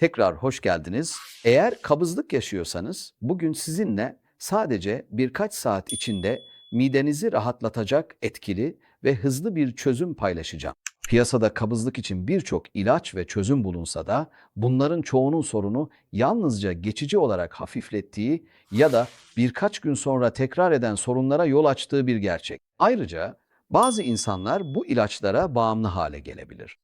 Tekrar hoş geldiniz. Eğer kabızlık yaşıyorsanız bugün sizinle sadece birkaç saat içinde midenizi rahatlatacak etkili ve hızlı bir çözüm paylaşacağım. Piyasada kabızlık için birçok ilaç ve çözüm bulunsa da bunların çoğunun sorunu yalnızca geçici olarak hafiflettiği ya da birkaç gün sonra tekrar eden sorunlara yol açtığı bir gerçek. Ayrıca bazı insanlar bu ilaçlara bağımlı hale gelebilir.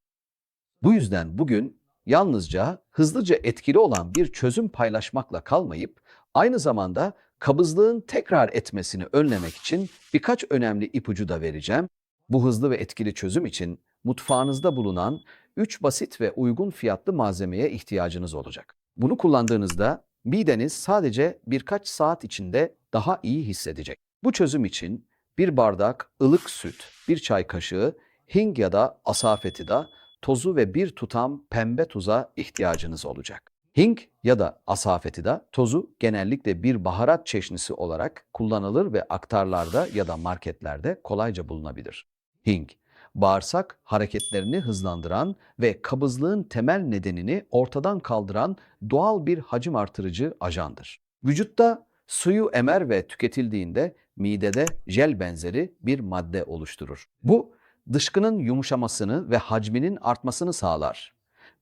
Bu yüzden bugün yalnızca hızlıca etkili olan bir çözüm paylaşmakla kalmayıp aynı zamanda kabızlığın tekrar etmesini önlemek için birkaç önemli ipucu da vereceğim. Bu hızlı ve etkili çözüm için mutfağınızda bulunan 3 basit ve uygun fiyatlı malzemeye ihtiyacınız olacak. Bunu kullandığınızda mideniz sadece birkaç saat içinde daha iyi hissedecek. Bu çözüm için bir bardak ılık süt, bir çay kaşığı hing ya da asafetida, tozu ve bir tutam pembe tuza ihtiyacınız olacak. Hing ya da asafetida tozu genellikle bir baharat çeşnisi olarak kullanılır ve aktarlarda ya da marketlerde kolayca bulunabilir. Hing, bağırsak hareketlerini hızlandıran ve kabızlığın temel nedenini ortadan kaldıran doğal bir hacim artırıcı ajandır. Vücutta suyu emer ve tüketildiğinde midede jel benzeri bir madde oluşturur. Bu dışkının yumuşamasını ve hacminin artmasını sağlar.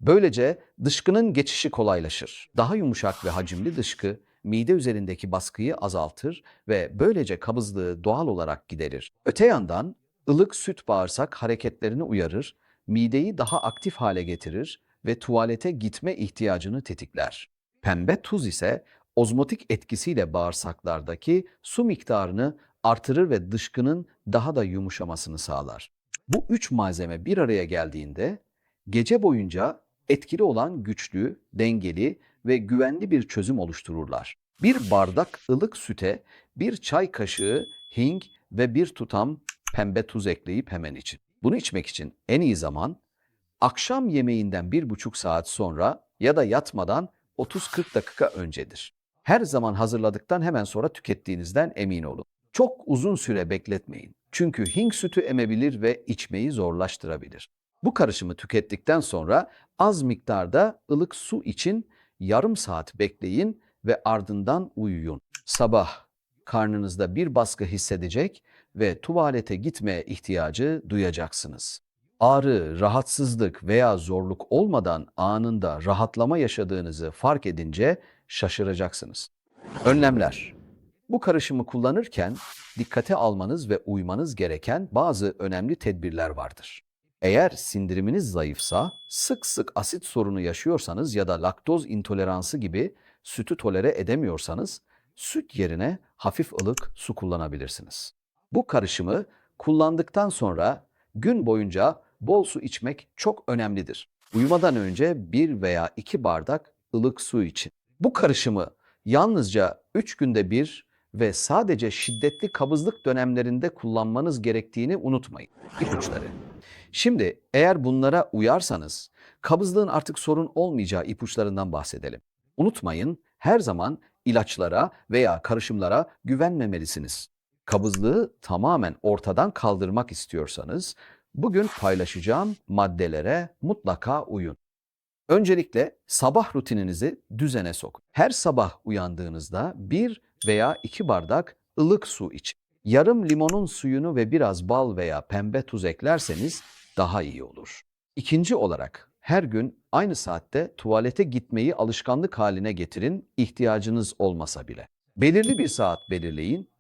Böylece dışkının geçişi kolaylaşır. Daha yumuşak ve hacimli dışkı mide üzerindeki baskıyı azaltır ve böylece kabızlığı doğal olarak giderir. Öte yandan ılık süt bağırsak hareketlerini uyarır, mideyi daha aktif hale getirir ve tuvalete gitme ihtiyacını tetikler. Pembe tuz ise ozmotik etkisiyle bağırsaklardaki su miktarını artırır ve dışkının daha da yumuşamasını sağlar. Bu üç malzeme bir araya geldiğinde gece boyunca etkili olan güçlü, dengeli ve güvenli bir çözüm oluştururlar. Bir bardak ılık süte bir çay kaşığı hing ve bir tutam pembe tuz ekleyip hemen için. Bunu içmek için en iyi zaman akşam yemeğinden bir buçuk saat sonra ya da yatmadan 30-40 dakika öncedir. Her zaman hazırladıktan hemen sonra tükettiğinizden emin olun. Çok uzun süre bekletmeyin. Çünkü hing sütü emebilir ve içmeyi zorlaştırabilir. Bu karışımı tükettikten sonra az miktarda ılık su için yarım saat bekleyin ve ardından uyuyun. Sabah karnınızda bir baskı hissedecek ve tuvalete gitmeye ihtiyacı duyacaksınız. Ağrı, rahatsızlık veya zorluk olmadan anında rahatlama yaşadığınızı fark edince şaşıracaksınız. Önlemler. Bu karışımı kullanırken dikkate almanız ve uymanız gereken bazı önemli tedbirler vardır. Eğer sindiriminiz zayıfsa, sık sık asit sorunu yaşıyorsanız ya da laktoz intoleransı gibi sütü tolere edemiyorsanız, süt yerine hafif ılık su kullanabilirsiniz. Bu karışımı kullandıktan sonra gün boyunca bol su içmek çok önemlidir. Uyumadan önce bir veya iki bardak ılık su için. Bu karışımı yalnızca 3 günde bir ve sadece şiddetli kabızlık dönemlerinde kullanmanız gerektiğini unutmayın. İpuçları. Şimdi eğer bunlara uyarsanız kabızlığın artık sorun olmayacağı ipuçlarından bahsedelim. Unutmayın her zaman ilaçlara veya karışımlara güvenmemelisiniz. Kabızlığı tamamen ortadan kaldırmak istiyorsanız bugün paylaşacağım maddelere mutlaka uyun. Öncelikle sabah rutininizi düzene sokun. Her sabah uyandığınızda bir veya iki bardak ılık su için. Yarım limonun suyunu ve biraz bal veya pembe tuz eklerseniz daha iyi olur. İkinci olarak her gün aynı saatte tuvalete gitmeyi alışkanlık haline getirin ihtiyacınız olmasa bile. Belirli bir saat belirleyin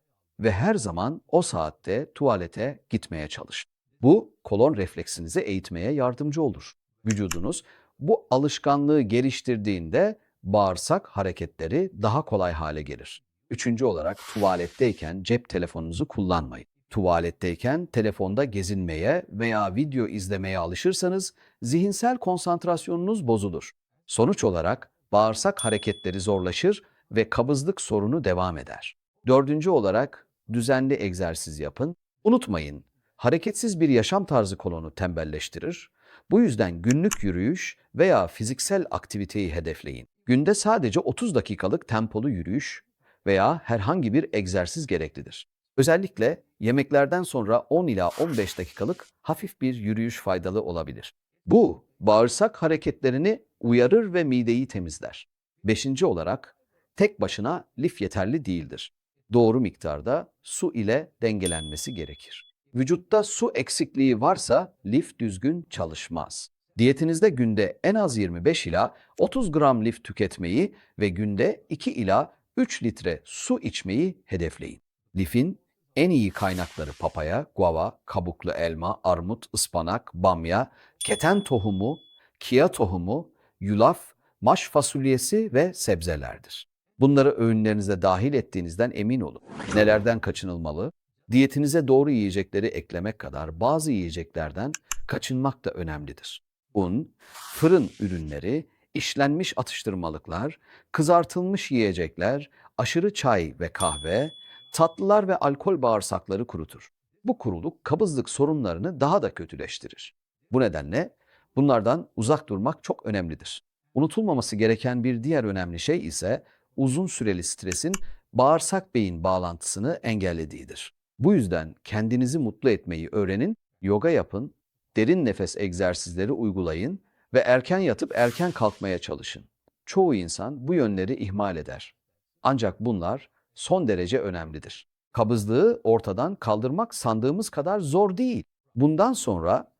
ve her zaman o saatte tuvalete gitmeye çalışın. Bu kolon refleksinizi eğitmeye yardımcı olur. Vücudunuz bu alışkanlığı geliştirdiğinde bağırsak hareketleri daha kolay hale gelir. Üçüncü olarak tuvaletteyken cep telefonunuzu kullanmayın. Tuvaletteyken telefonda gezinmeye veya video izlemeye alışırsanız zihinsel konsantrasyonunuz bozulur. Sonuç olarak bağırsak hareketleri zorlaşır ve kabızlık sorunu devam eder. Dördüncü olarak düzenli egzersiz yapın. Unutmayın, hareketsiz bir yaşam tarzı kolonu tembelleştirir. Bu yüzden günlük yürüyüş veya fiziksel aktiviteyi hedefleyin. Günde sadece 30 dakikalık tempolu yürüyüş veya herhangi bir egzersiz gereklidir. Özellikle yemeklerden sonra 10 ila 15 dakikalık hafif bir yürüyüş faydalı olabilir. Bu bağırsak hareketlerini uyarır ve mideyi temizler. Beşinci olarak tek başına lif yeterli değildir. Doğru miktarda su ile dengelenmesi gerekir. Vücutta su eksikliği varsa lif düzgün çalışmaz. Diyetinizde günde en az 25 ila 30 gram lif tüketmeyi ve günde 2 ila 3 litre su içmeyi hedefleyin. Lifin en iyi kaynakları papaya, guava, kabuklu elma, armut, ıspanak, bamya, keten tohumu, kia tohumu, yulaf, maş fasulyesi ve sebzelerdir. Bunları öğünlerinize dahil ettiğinizden emin olun. Nelerden kaçınılmalı? Diyetinize doğru yiyecekleri eklemek kadar bazı yiyeceklerden kaçınmak da önemlidir. Un, fırın ürünleri, işlenmiş atıştırmalıklar, kızartılmış yiyecekler, aşırı çay ve kahve, tatlılar ve alkol bağırsakları kurutur. Bu kuruluk kabızlık sorunlarını daha da kötüleştirir. Bu nedenle bunlardan uzak durmak çok önemlidir. Unutulmaması gereken bir diğer önemli şey ise uzun süreli stresin bağırsak beyin bağlantısını engellediğidir. Bu yüzden kendinizi mutlu etmeyi öğrenin, yoga yapın, derin nefes egzersizleri uygulayın ve erken yatıp erken kalkmaya çalışın. Çoğu insan bu yönleri ihmal eder. Ancak bunlar son derece önemlidir. Kabızlığı ortadan kaldırmak sandığımız kadar zor değil. Bundan sonra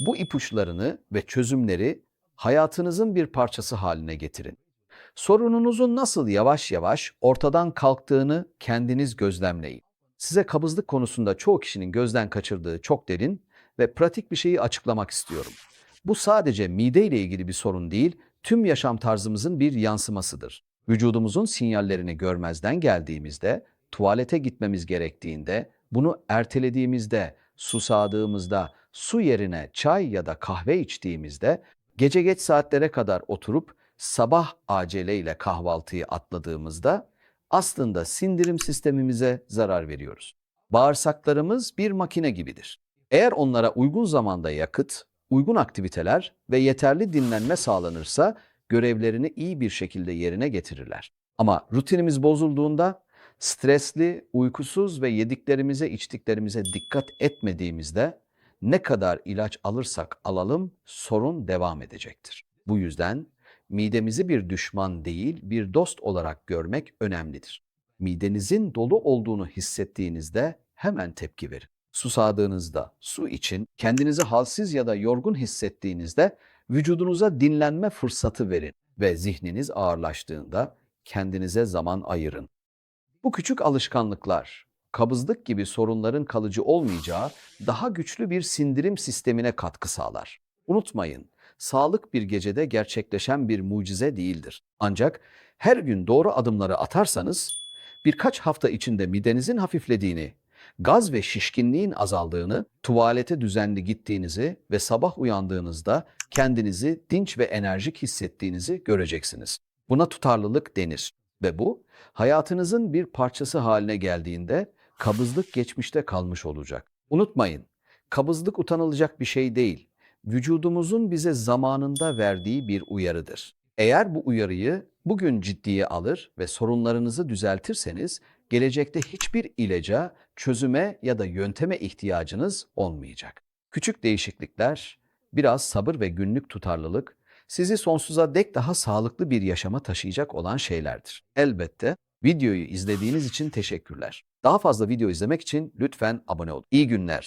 bu ipuçlarını ve çözümleri hayatınızın bir parçası haline getirin. Sorununuzun nasıl yavaş yavaş ortadan kalktığını kendiniz gözlemleyin. Size kabızlık konusunda çoğu kişinin gözden kaçırdığı çok derin ve pratik bir şeyi açıklamak istiyorum. Bu sadece mide ile ilgili bir sorun değil, tüm yaşam tarzımızın bir yansımasıdır. Vücudumuzun sinyallerini görmezden geldiğimizde, tuvalete gitmemiz gerektiğinde, bunu ertelediğimizde, susadığımızda, su yerine çay ya da kahve içtiğimizde, gece geç saatlere kadar oturup sabah aceleyle kahvaltıyı atladığımızda aslında sindirim sistemimize zarar veriyoruz. Bağırsaklarımız bir makine gibidir. Eğer onlara uygun zamanda yakıt, uygun aktiviteler ve yeterli dinlenme sağlanırsa görevlerini iyi bir şekilde yerine getirirler. Ama rutinimiz bozulduğunda stresli, uykusuz ve yediklerimize, içtiklerimize dikkat etmediğimizde ne kadar ilaç alırsak alalım sorun devam edecektir. Bu yüzden midemizi bir düşman değil, bir dost olarak görmek önemlidir. Midenizin dolu olduğunu hissettiğinizde hemen tepki verin. Susadığınızda su için, kendinizi halsiz ya da yorgun hissettiğinizde vücudunuza dinlenme fırsatı verin ve zihniniz ağırlaştığında kendinize zaman ayırın. Bu küçük alışkanlıklar kabızlık gibi sorunların kalıcı olmayacağı daha güçlü bir sindirim sistemine katkı sağlar. Unutmayın, sağlık bir gecede gerçekleşen bir mucize değildir. Ancak her gün doğru adımları atarsanız birkaç hafta içinde midenizin hafiflediğini, gaz ve şişkinliğin azaldığını, tuvalete düzenli gittiğinizi ve sabah uyandığınızda kendinizi dinç ve enerjik hissettiğinizi göreceksiniz. Buna tutarlılık denir ve bu hayatınızın bir parçası haline geldiğinde kabızlık geçmişte kalmış olacak. Unutmayın, kabızlık utanılacak bir şey değil. Vücudumuzun bize zamanında verdiği bir uyarıdır. Eğer bu uyarıyı bugün ciddiye alır ve sorunlarınızı düzeltirseniz gelecekte hiçbir ilaca, çözüme ya da yönteme ihtiyacınız olmayacak. Küçük değişiklikler, biraz sabır ve günlük tutarlılık sizi sonsuza dek daha sağlıklı bir yaşama taşıyacak olan şeylerdir. Elbette videoyu izlediğiniz için teşekkürler. Daha fazla video izlemek için lütfen abone olun. İyi günler.